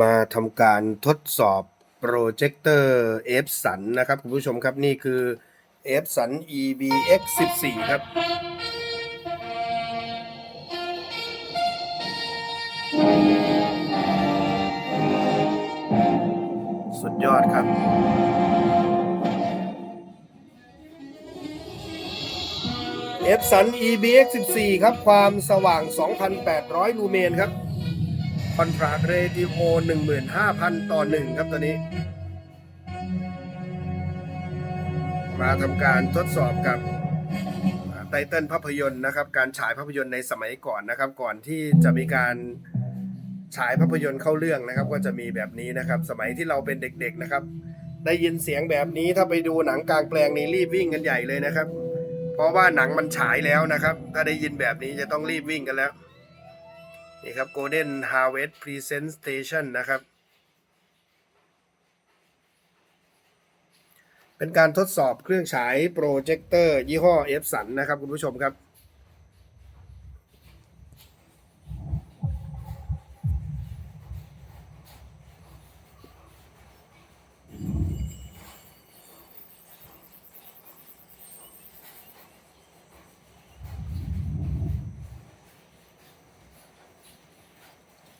มาทำการทดสอบโปรเจคเตอร์เอฟสันนะครับคุณผู้ชมครับนี่คือเอฟสัน EBX 14 ครับสุดยอดครับเอฟสัน EBX 14 ครับ ความสว่าง 2,800 ลูเมนครับ อนทราเรดิโอ15,000 ต่อ 1 ครับตัวนี้ มาทำการทดสอบกับไตเติลภาพยนตร์นะครับ การฉายภาพยนตร์ในสมัยก่อนนะครับ ก่อนที่จะมีการฉายภาพยนตร์เข้าเรื่องนะครับ ก็จะมีแบบนี้นะครับ สมัยที่เราเป็นเด็กๆนะครับ ได้ยินเสียงแบบนี้ถ้าไปดูหนังกลางแปลงนี่รีบวิ่งกันใหญ่เลยนะครับ เพราะว่าหนังมันฉายแล้วนะครับ ถ้าได้ยินแบบนี้จะต้องรีบวิ่งกันแล้ว นี่ครับ Golden Harvest Presentation นะครับ เป็นการทดสอบเครื่องฉายโปรเจคเตอร์ยี่ห้อ F สันนะครับ คุณผู้ชมครับ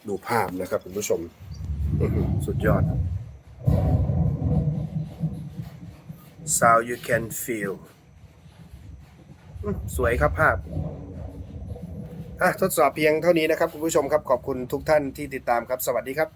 ดูภาพนะครับคุณผู้ชม สุดยอด sound you can feel สวยครับภาพอะทดสอบเพียงเท่านี้นะครับคุณผู้ชมครับ ขอบคุณทุกท่านที่ติดตามครับ สวัสดีครับ